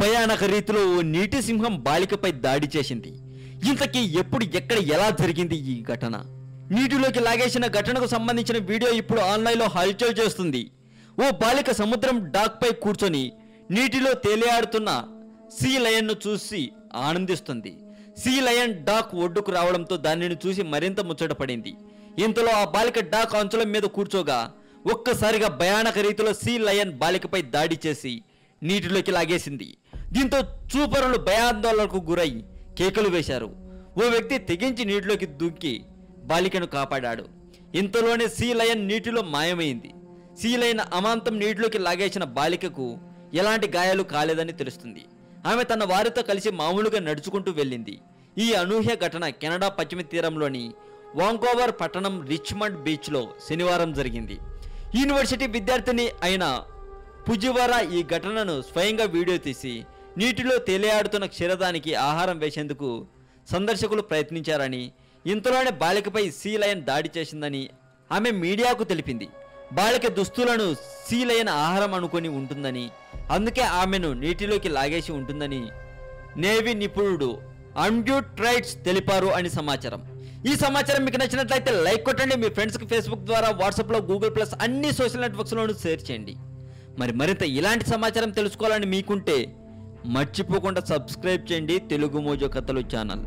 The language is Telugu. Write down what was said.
భయానక రీతిలో ఓ నీటి సింహం బాలికపై దాడి చేసింది. ఇంతకీ ఎప్పుడు ఎక్కడ ఎలా జరిగింది ఈ ఘటన? నీటిలోకి లాగేసిన ఘటనకు సంబంధించిన వీడియో ఇప్పుడు ఆన్లైన్లో హల్చల్ చేస్తుంది. ఓ బాలిక సముద్రం డాక్పై కూర్చొని నీటిలో తేలియాడుతున్న సీ లయన్ను చూసి ఆనందిస్తుంది. సీ లయన్ డాక్ ఒడ్డుకు రావడంతో దానిని చూసి మరింత ముచ్చటపడింది ఇంతలో ఆ బాలిక డాక్ అంచుల మీద కూర్చోగా ఒక్కసారిగా భయానక రీతిలో సీ లయన్ బాలికపై దాడి చేసి నీటిలోకి లాగేసింది. దీంతో చూపరులు భయాందోళనకు గురై కేకలు వేశారు. ఓ వ్యక్తి తెగించి నీటిలోకి దూకి బాలికను కాపాడాడు. ఇంతలోనే సీ లయన్ నీటిలో మాయమైంది. సీ లయన్ అమాంతం నీటిలోకి లాగేసిన బాలికకు ఎలాంటి గాయాలు కాలేదని తెలుస్తుంది. ఆమె తన వారితో కలిసి మామూలుగా నడుచుకుంటూ వెళ్ళింది. ఈ అనూహ్య ఘటన కెనడా పశ్చిమ తీరంలోని వాంకోవర్ పట్టణం రిచ్మండ్ బీచ్లో శనివారం జరిగింది. యూనివర్సిటీ విద్యార్థిని అయిన పుజివారా ఈ ఘటనను స్వయంగా వీడియో తీసి నీటిలో తేలియాడుతున్న క్షీరదానికి ఆహారం వేసేందుకు సందర్శకులు ప్రయత్నించారని ఇంతలోనే బాలికపై సీ లయన్ దాడి చేసిందని ఆమె మీడియాకు తెలిపింది. బాలిక దుస్తులను సీ లయన్ ఆహారం అనుకొని ఉంటుందని అందుకే ఆమెను నీటిలోకి లాగేసి ఉంటుందని నేవీ నిపుణుడు అన్డ్యూట్ ట్రైట్స్ తెలిపారు అని సమాచారం. ఈ సమాచారం మీకు నచ్చినట్లయితే లైక్ కొట్టండి. మీ ఫ్రెండ్స్కి ఫేస్బుక్ ద్వారా వాట్సాప్లో గూగుల్ ప్లస్ అన్ని సోషల్ నెట్వర్క్స్లోనూ షేర్ చేయండి. మరి మరింత ఇలాంటి సమాచారం తెలుసుకోవాలని మీకుంటే మర్చిపోకుండా సబ్స్క్రైబ్ చేయండి తెలుగు మోజో కథలు ఛానల్.